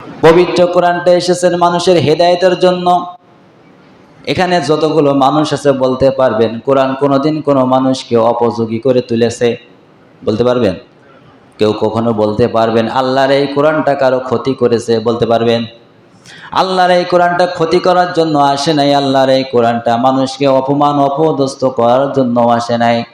পবিত্র কোরআনটা এসেছেন মানুষের হেদায়েতের জন্য। এখানে যতগুলো মানুষ আছে বলতে পারবেন, কোরআন কোনোদিন কোনো মানুষকে অপযোগী করে তুলেছে। বলতে পারবেন? কেউ কখনো বলতে পারবেন, আল্লাহর এই কোরআনটা কারও ক্ষতি করেছে। বলতে পারবেন? আল্লাহর এই কোরআনটা ক্ষতি করার জন্য আসে নাই, আল্লাহর এই কোরআনটা মানুষকে অপমান, অপদস্থ করার জন্য আসে নাই।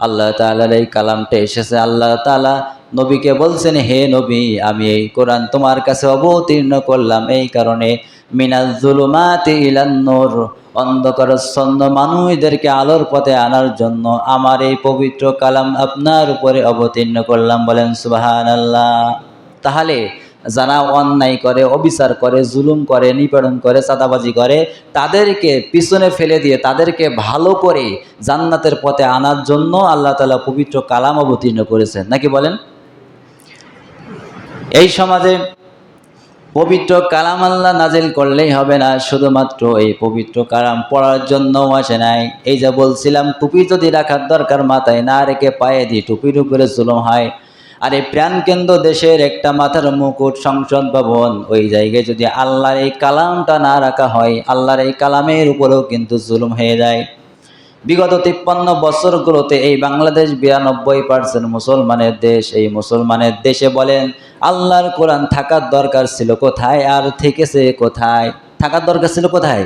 আল্লাহ তাআলার এই কালামটা এসেছে, আল্লাহ তাআলা নবীকে বলছেন, হে নবী, আমি এই কোরআন তোমার কাছে অবতীর্ণ করলাম। এই কারণে মিনাল জুলুমাতি ইলান নূর, অন্ধকারচ্ছন্ন মানুষদেরকে আলোর পথে আনার জন্য আমার এই পবিত্র কালাম আপনার উপরে অবতীর্ণ করলাম। বলেন, সুবহানাল্লাহ। তাহলে যারা অন্যায় করে, অবিচার করে, জুলুম করে, নিপীড়ন করে, চাঁদাবাজি করে, তাদেরকে পিছনে ফেলে দিয়ে তাদেরকে ভালো করে জান্নাতের পথে আনার জন্য আল্লাহ তালা পবিত্র কালাম অবতীর্ণ করেছেন। নাকি বলেন? এই সমাজে পবিত্র কালাম আল্লাহ নাজিল করলেই হবে না, শুধুমাত্র এই পবিত্র কালাম পড়ার জন্যও আসে নাই। এই যে বলছিলাম, টুপি যদি রাখার দরকার মাথায় না রেখে পায়ে দিয়ে টুপির উপরে জুলুম হয়, আর এই প্রাণকেন্দ্র দেশের একটা মাথার মুকুট সংসদ ভবন, ওই জায়গায় যদি আল্লাহর এই কালামটা না রাখা হয়, আল্লাহর এই কালামের উপরেও কিন্তু জুলুম হয়ে যায়। বিগত তিপ্পান্ন বছরগুলোতে এই বাংলাদেশ বিরানব্বই পার্সেন্ট মুসলমানের দেশ, এই মুসলমানের দেশে বলেন, আল্লাহর কোরআন থাকার দরকার ছিল কোথায় আর থেকেছে কোথায়? থাকার দরকার ছিল কোথায়?